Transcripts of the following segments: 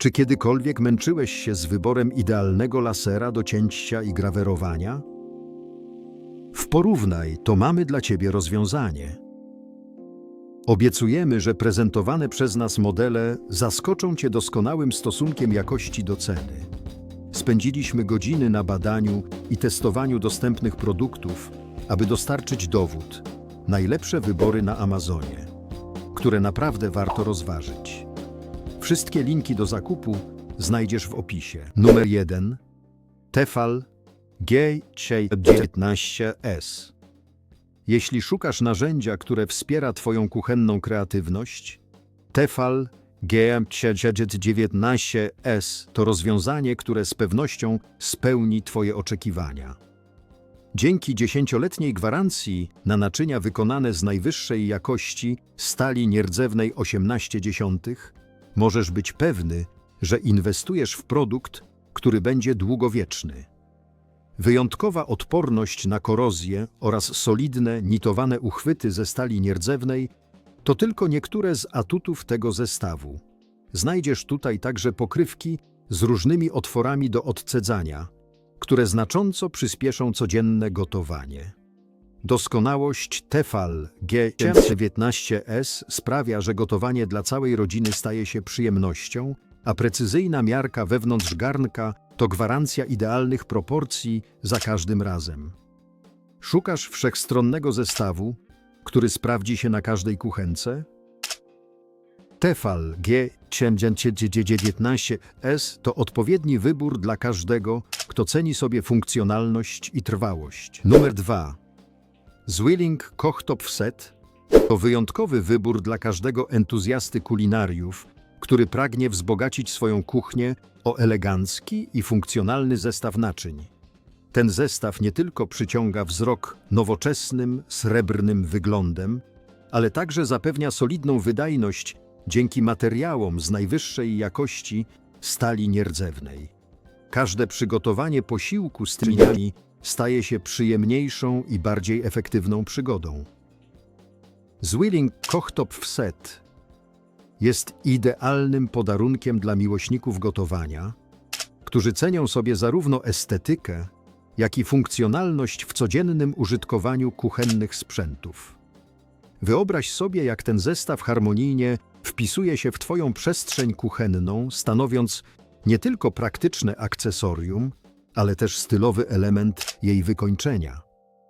Czy kiedykolwiek męczyłeś się z wyborem idealnego lasera do cięcia i grawerowania? W Porównaj, to mamy dla Ciebie rozwiązanie. Obiecujemy, że prezentowane przez nas modele zaskoczą Cię doskonałym stosunkiem jakości do ceny. Spędziliśmy godziny na badaniu i testowaniu dostępnych produktów, aby dostarczyć dowód. Najlepsze wybory na Amazonie, które naprawdę warto rozważyć. Wszystkie linki do zakupu znajdziesz w opisie. Numer 1. Tefal G19S. Jeśli szukasz narzędzia, które wspiera Twoją kuchenną kreatywność, Tefal GM19S to rozwiązanie, które z pewnością spełni Twoje oczekiwania. Dzięki dziesięcioletniej gwarancji na naczynia wykonane z najwyższej jakości stali nierdzewnej 18 możesz być pewny, że inwestujesz w produkt, który będzie długowieczny. Wyjątkowa odporność na korozję oraz solidne, nitowane uchwyty ze stali nierdzewnej to tylko niektóre z atutów tego zestawu. Znajdziesz tutaj także pokrywki z różnymi otworami do odcedzania, które znacząco przyspieszą codzienne gotowanie. Doskonałość Tefal G19S sprawia, że gotowanie dla całej rodziny staje się przyjemnością, a precyzyjna miarka wewnątrz garnka to gwarancja idealnych proporcji za każdym razem. Szukasz wszechstronnego zestawu, który sprawdzi się na każdej kuchence? Tefal G19S to odpowiedni wybór dla każdego, kto ceni sobie funkcjonalność i trwałość. Numer 2. Zwilling Kochtopf Set to wyjątkowy wybór dla każdego entuzjasty kulinariów, który pragnie wzbogacić swoją kuchnię o elegancki i funkcjonalny zestaw naczyń. Ten zestaw nie tylko przyciąga wzrok nowoczesnym, srebrnym wyglądem, ale także zapewnia solidną wydajność dzięki materiałom z najwyższej jakości stali nierdzewnej. Każde przygotowanie posiłku z tymi staje się przyjemniejszą i bardziej efektywną przygodą. Zwilling Kochtopf Set jest idealnym podarunkiem dla miłośników gotowania, którzy cenią sobie zarówno estetykę, jak i funkcjonalność w codziennym użytkowaniu kuchennych sprzętów. Wyobraź sobie, jak ten zestaw harmonijnie wpisuje się w Twoją przestrzeń kuchenną, stanowiąc nie tylko praktyczne akcesorium, ale też stylowy element jej wykończenia.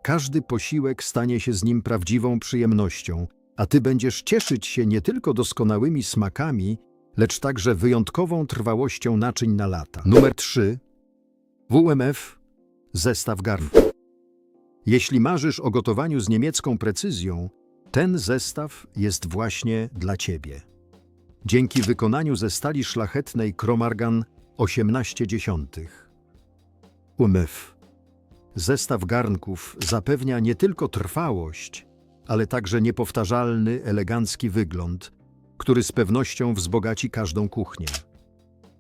Każdy posiłek stanie się z nim prawdziwą przyjemnością, a Ty będziesz cieszyć się nie tylko doskonałymi smakami, lecz także wyjątkową trwałością naczyń na lata. Numer 3. WMF Zestaw garnków. Jeśli marzysz o gotowaniu z niemiecką precyzją, ten zestaw jest właśnie dla Ciebie. Dzięki wykonaniu ze stali szlachetnej Kromargan 1810. UMF. Zestaw garnków zapewnia nie tylko trwałość, ale także niepowtarzalny, elegancki wygląd, który z pewnością wzbogaci każdą kuchnię.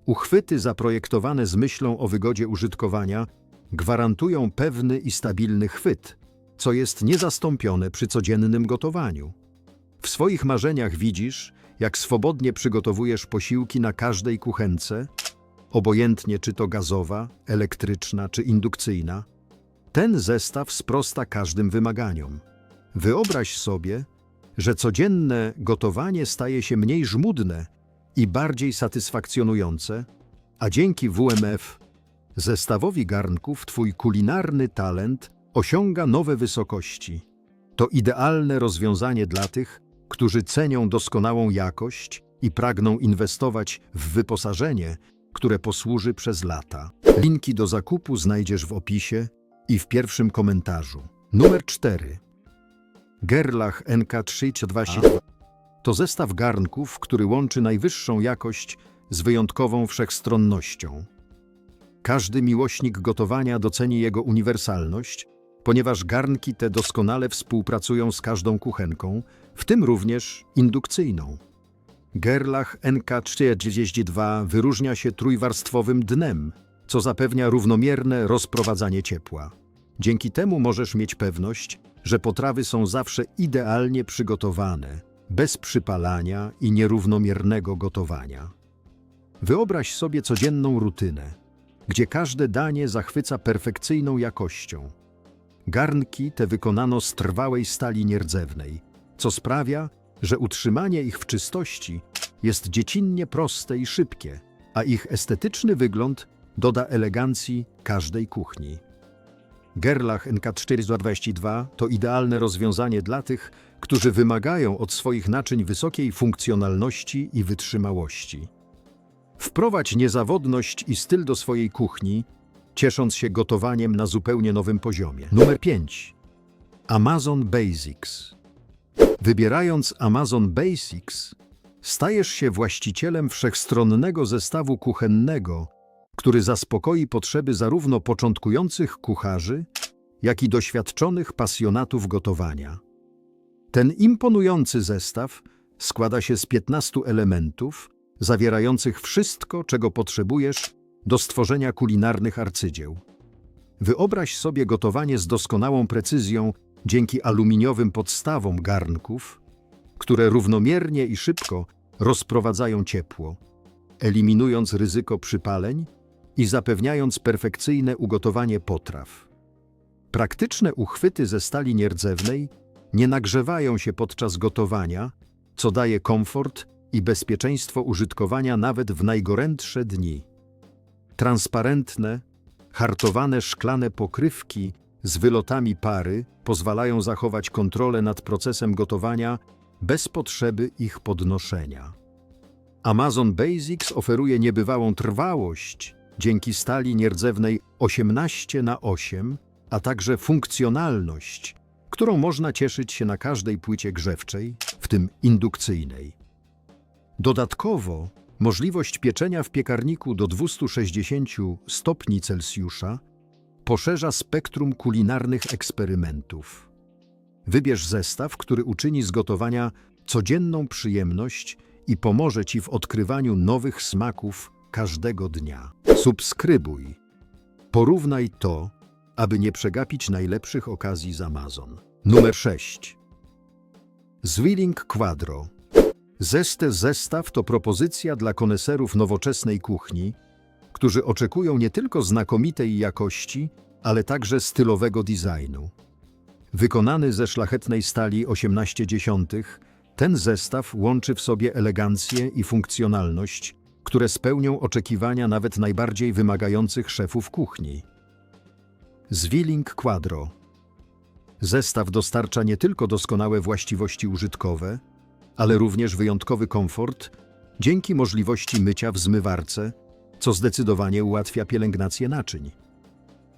Uchwyty zaprojektowane z myślą o wygodzie użytkowania gwarantują pewny i stabilny chwyt, co jest niezastąpione przy codziennym gotowaniu. W swoich marzeniach widzisz, jak swobodnie przygotowujesz posiłki na każdej kuchence, obojętnie czy to gazowa, elektryczna czy indukcyjna. Ten zestaw sprosta każdym wymaganiom. Wyobraź sobie, że codzienne gotowanie staje się mniej żmudne i bardziej satysfakcjonujące, a dzięki WMF, zestawowi garnków, Twój kulinarny talent osiąga nowe wysokości. To idealne rozwiązanie dla tych, którzy cenią doskonałą jakość i pragną inwestować w wyposażenie, które posłuży przez lata. Linki do zakupu znajdziesz w opisie i w pierwszym komentarzu. Numer 4. Gerlach NK322 to zestaw garnków, który łączy najwyższą jakość z wyjątkową wszechstronnością. Każdy miłośnik gotowania doceni jego uniwersalność, ponieważ garnki te doskonale współpracują z każdą kuchenką, w tym również indukcyjną. Gerlach NK32 wyróżnia się trójwarstwowym dnem, co zapewnia równomierne rozprowadzanie ciepła. Dzięki temu możesz mieć pewność, że potrawy są zawsze idealnie przygotowane, bez przypalania i nierównomiernego gotowania. Wyobraź sobie codzienną rutynę, gdzie każde danie zachwyca perfekcyjną jakością. Garnki te wykonano z trwałej stali nierdzewnej, co sprawia, że utrzymanie ich w czystości jest dziecinnie proste i szybkie, a ich estetyczny wygląd doda elegancji każdej kuchni. Gerlach NK422 to idealne rozwiązanie dla tych, którzy wymagają od swoich naczyń wysokiej funkcjonalności i wytrzymałości. Wprowadź niezawodność i styl do swojej kuchni, ciesząc się gotowaniem na zupełnie nowym poziomie. Numer 5. Amazon Basics. Wybierając Amazon Basics, stajesz się właścicielem wszechstronnego zestawu kuchennego, który zaspokoi potrzeby zarówno początkujących kucharzy, jak i doświadczonych pasjonatów gotowania. Ten imponujący zestaw składa się z 15 elementów, zawierających wszystko, czego potrzebujesz do stworzenia kulinarnych arcydzieł. Wyobraź sobie gotowanie z doskonałą precyzją dzięki aluminiowym podstawom garnków, które równomiernie i szybko rozprowadzają ciepło, eliminując ryzyko przypaleń i zapewniając perfekcyjne ugotowanie potraw. Praktyczne uchwyty ze stali nierdzewnej nie nagrzewają się podczas gotowania, co daje komfort i bezpieczeństwo użytkowania nawet w najgorętsze dni. Transparentne, hartowane szklane pokrywki z wylotami pary pozwalają zachować kontrolę nad procesem gotowania bez potrzeby ich podnoszenia. Amazon Basics oferuje niebywałą trwałość dzięki stali nierdzewnej 18 na 8, a także funkcjonalność, którą można cieszyć się na każdej płycie grzewczej, w tym indukcyjnej. Dodatkowo możliwość pieczenia w piekarniku do 260 stopni Celsjusza poszerza spektrum kulinarnych eksperymentów. Wybierz zestaw, który uczyni z gotowania codzienną przyjemność i pomoże Ci w odkrywaniu nowych smaków każdego dnia. Subskrybuj. Porównaj to, aby nie przegapić najlepszych okazji z Amazon. Numer 6. Zwilling Quadro. Zeste zestaw to propozycja dla koneserów nowoczesnej kuchni, którzy oczekują nie tylko znakomitej jakości, ale także stylowego designu. Wykonany ze szlachetnej stali 1810, ten zestaw łączy w sobie elegancję i funkcjonalność, które spełnią oczekiwania nawet najbardziej wymagających szefów kuchni. Zwilling Quadro Zestaw dostarcza nie tylko doskonałe właściwości użytkowe, ale również wyjątkowy komfort dzięki możliwości mycia w zmywarce, co zdecydowanie ułatwia pielęgnację naczyń.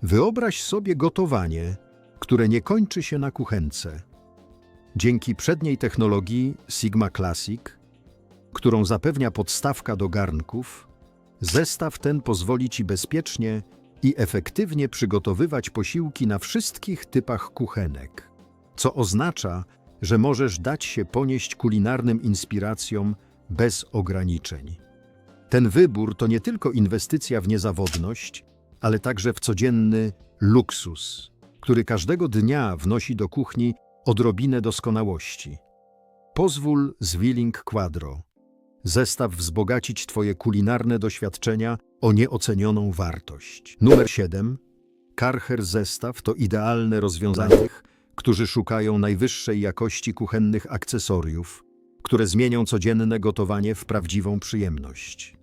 Wyobraź sobie gotowanie, które nie kończy się na kuchence. Dzięki przedniej technologii Sigma Classic, którą zapewnia podstawka do garnków, zestaw ten pozwoli Ci bezpiecznie i efektywnie przygotowywać posiłki na wszystkich typach kuchenek, co oznacza, że możesz dać się ponieść kulinarnym inspiracjom bez ograniczeń. Ten wybór to nie tylko inwestycja w niezawodność, ale także w codzienny luksus, który każdego dnia wnosi do kuchni odrobinę doskonałości. Pozwól Zwilling Quadro zestaw wzbogacić Twoje kulinarne doświadczenia o nieocenioną wartość. Numer 7. Karcher zestaw to idealne rozwiązanie którzy szukają najwyższej jakości kuchennych akcesoriów, które zmienią codzienne gotowanie w prawdziwą przyjemność.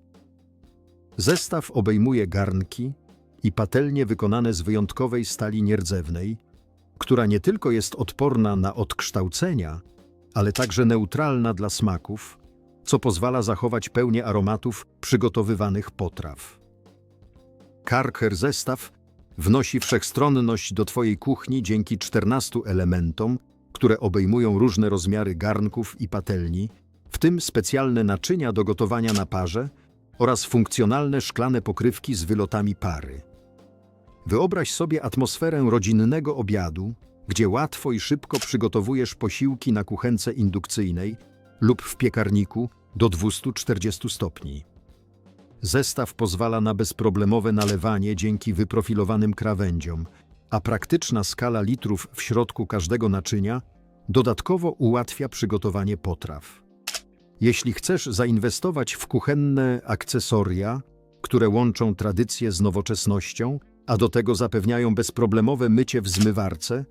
Zestaw obejmuje garnki i patelnie wykonane z wyjątkowej stali nierdzewnej, która nie tylko jest odporna na odkształcenia, ale także neutralna dla smaków, co pozwala zachować pełnię aromatów przygotowywanych potraw. Karcher zestaw wnosi wszechstronność do Twojej kuchni dzięki 14 elementom, które obejmują różne rozmiary garnków i patelni, w tym specjalne naczynia do gotowania na parze oraz funkcjonalne szklane pokrywki z wylotami pary. Wyobraź sobie atmosferę rodzinnego obiadu, gdzie łatwo i szybko przygotowujesz posiłki na kuchence indukcyjnej lub w piekarniku do 240 stopni. Zestaw pozwala na bezproblemowe nalewanie dzięki wyprofilowanym krawędziom, a praktyczna skala litrów w środku każdego naczynia dodatkowo ułatwia przygotowanie potraw. Jeśli chcesz zainwestować w kuchenne akcesoria, które łączą tradycję z nowoczesnością, a do tego zapewniają bezproblemowe mycie w zmywarce,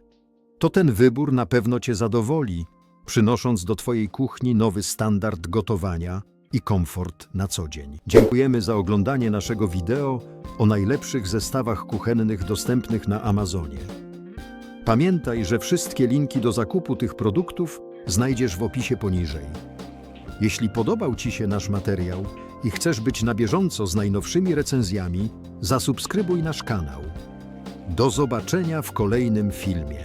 to ten wybór na pewno Cię zadowoli, przynosząc do Twojej kuchni nowy standard gotowania i komfort na co dzień. Dziękujemy za oglądanie naszego wideo o najlepszych zestawach kuchennych dostępnych na Amazonie. Pamiętaj, że wszystkie linki do zakupu tych produktów znajdziesz w opisie poniżej. Jeśli podobał Ci się nasz materiał i chcesz być na bieżąco z najnowszymi recenzjami, zasubskrybuj nasz kanał. Do zobaczenia w kolejnym filmie.